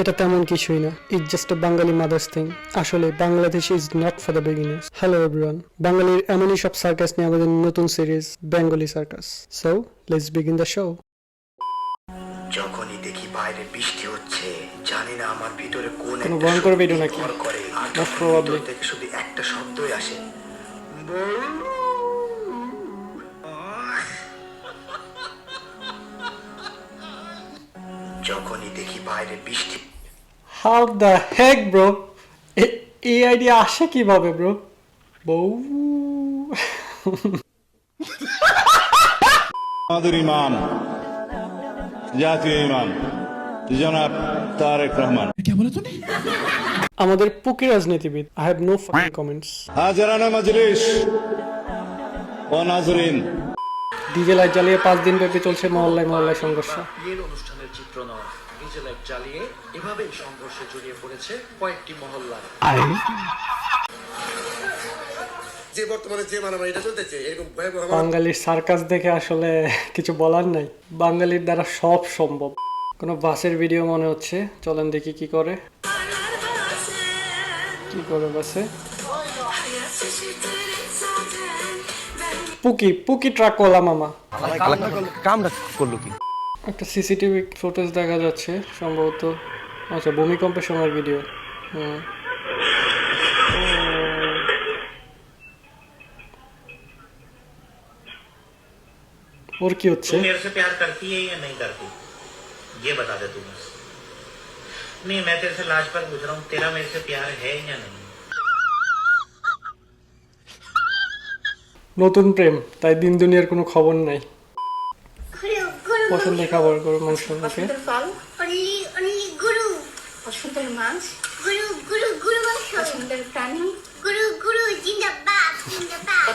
এটা তেমন কিছুই না। It just a Bangali mother's thing আসলে Bangladesh is not for the beginners hello everyone বাঙালির এমনই সব সার্কাস নিয়ে আমাদের নতুন series Bengali circus so let's begin the show যখনই দেখি বাইরে বৃষ্টি হচ্ছে জানি না আমার ভিতরে কোন কোনো ভয়ঙ্কর ভিডিও নাকি? ভিতর থেকে শুধু একটা শব্দই আসে। যখনই দেখি বাইরে বৃষ্টি হাউ দ্য হেক ব্রো এই আইডিয়া আসে কীভাবে ব্রো বউ আমাদের ইমাম জাতীয় ইমাম জনাব তারেক রহমান। আমাদের পুকি রাজনীতিবিদ I have no fucking comments হাজারানা মজলিস ও নাজরিন। ডিজে লাইট জ্বালিয়ে পাঁচ দিন ব্যাপী চলছে মহল্লায় মহল্লায় সংঘর্ষ। বিয়ের অনুষ্ঠানের চিত্র নয় ডিজে লাইট জ্বালিয়ে এভাবেই সংঘর্ষে জড়িয়ে পড়েছে কয়েকটি মহল্লা যে বর্তমানে যে মারামারিটা চলতেছে এরকম ভয়াবহ বাঙালির সার্কাস দেখে আসলে কিছু বলার নাই। বাঙালির দ্বারা সব সম্ভব। কোনো বাসের ভিডিও মনে হচ্ছে? চলেন দেখি কি করে। কি করে বাসে? পুকি পুকি ট্রাকওয়ালা মামা কামটা করলো কি একটা সিসিটিভি ফুটেজ দেখা যাচ্ছে সম্ভবত আচ্ছা ভূমিকম্পের সময়ের ভিডিও হুম ওর কি হচ্ছে तू मेरे से प्यार करती है या नहीं करती ये बता दे तू मुझसे नहीं मैं तेरे से लाज पर पूछ रहा हूँ तेरा मेरे से प्यार है या नहीं নতুন প্রেম তাই দিন দুনিয়ার কোনো খবর নাই। পছন্দের খাবার মাংস ওকে গুরু পছন্দের মাছ? গুরু গুরু গুরু মাংস। পছন্দের প্রাণী? গুরু গুরু জিন্দাবাদ জিন্দাবাদ।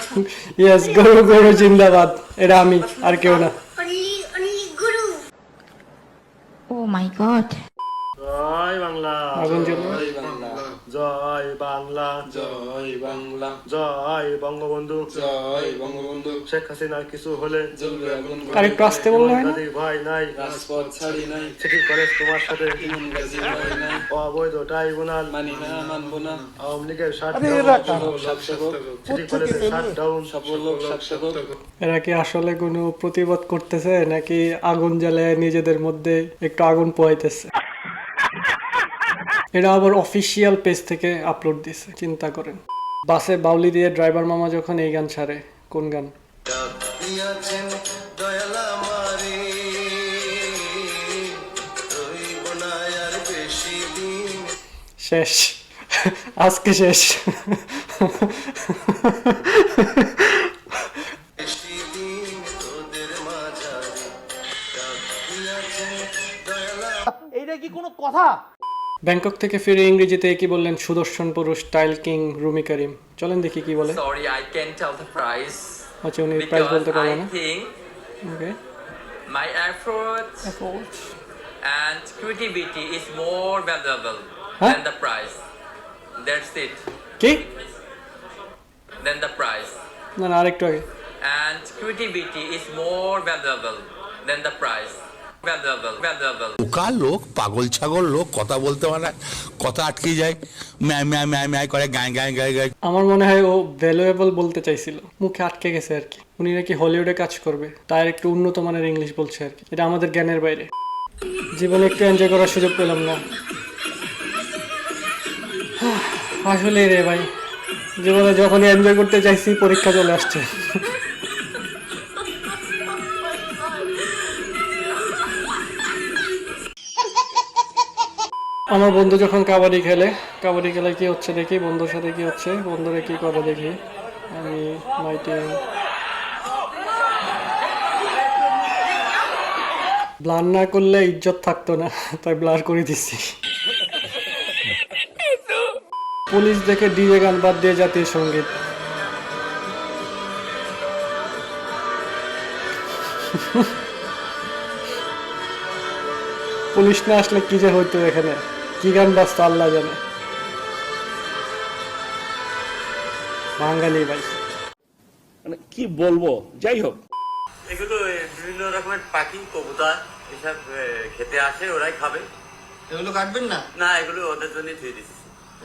ইয়েস গরু গরু জিন্দাবাদ। এটা আমি আর কেউ না। অনলি অনলি গুরু ও মাই গড জয় বাংলা। আগুন জ্বলো। জয় বাংলা। জয় বাংলা। জয় বঙ্গবন্ধু। জয় বঙ্গবন্ধু। শেখ হাসিনার কিছু হলে জ্বলবে আগুন আর একটু আসতে বললে ভাই নাই। রাজপথ ছাড়ি নাই। সিটি কলেজ তোমার সাথে। অবৈধ ট্রাইব্যুনাল। মানি না মানবো না। আওয়ামী লীগের ষাট এরা কি আসলে কোনো প্রতিবাদ করতেছে নাকি আগুন জ্বালায় নিজেদের মধ্যে একটু আগুন পোয়াইতেছে এটা আবার অফিসিয়াল পেজ থেকে আপলোড দিছে, চিন্তা করেন। বাসে বাউলি দিয়ে ড্রাইভার মামা যখন এই গান ছাড়ে, কোন গান? শেষ। আজকে শেষ। ব্যাংকক থেকে ফিরে ইংরেজিতে কি বললেন সুদর্শন পুরুষ টাইল কিং রুমি করিম চলেন দেখি কি বলে Sorry, I can't tell the price আচ্ছা উনি প্রাইস বলতে পারবে না ওকে my effort and creativity is more valuable Huh? than the price. That's it. কি Than the price. না না আরেকটু আগে And creativity is more valuable than the price. বোকা লোক, পাগল ছাগল লোক, কথা বলতে পারে কথা আটকে যায়। ম্যায় ম্যায় ম্যায় ম্যায় করে গায়ে গায়ে গায়ে গায়ে আমার মনে হয় ও ভ্যালুয়েবল বলতে চাইছিল। মুখে আটকে গেছে আর কি। উনি নাকি হলিউডে কাজ করবে। তার একটু উন্নত মানের ইংলিশ বলছে আর কি। এটা আমাদের জ্ঞানের বাইরে। জীবনে একটু এনজয় করার সুযোগ পেলাম না। আসলে রে ভাই। জীবনে যখনই এনজয় করতে চাইছি, পরীক্ষা চলে আসছে। আমার বন্ধু যখন কাবাডি খেলে কাবাডি খেলে কি হচ্ছে দেখি, বন্ধুর সাথে কি হচ্ছে, বন্ধুরা কি করে দেখি। আমি মাই টিম ব্লার না করলে ইজ্জত থাকতো না, তাই ব্লার করে দিচ্ছি পুলিশ দেখে ডিজে গান বাদ দিয়ে জাতীয় সংগীত। পুলিশ না আসলে কি যে হইতো এখানে? কি গান বাজতো আল্লাহ জানে। বাঙালি ভাই। মানে কি বলব? যাই হোক। এগুলো বিভিন্ন রকমের পাখি কবুতর এসব খেতে আসে ওরাই খাবে। এগুলো কাটবেন না? না এগুলো ওদের জন্যই দিচ্ছি।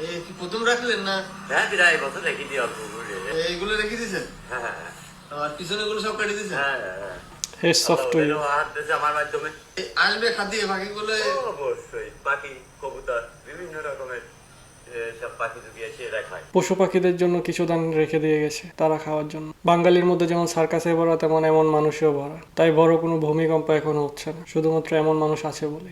এই কি প্রথম রাখলেন না? হ্যাঁ দিদা এই বছর রেখে দিই অল্প করে। এইগুলো রেখে দিয়েছেন? হ্যাঁ হ্যাঁ আর পিছনে গুলো সব কাটিয়ে দিয়েছেন? হ্যাঁ হ্যাঁ. ওদেরও হাত দিয়েছে আমার মাধ্যমে। আসবে খাদিয়ে বাকিগুলো অবশ্যই পাখি পশু পাখিদের জন্য কিছু দান রেখে দিয়ে গেছে তারা খাওয়ার জন্য। বাঙালির মধ্যে যেমন সার্কাসে ভরা, তেমন এমন মানুষেও ভরা। তাই বড় কোনো ভূমিকম্প এখনও হচ্ছে না। শুধুমাত্র এমন মানুষ আছে বলে।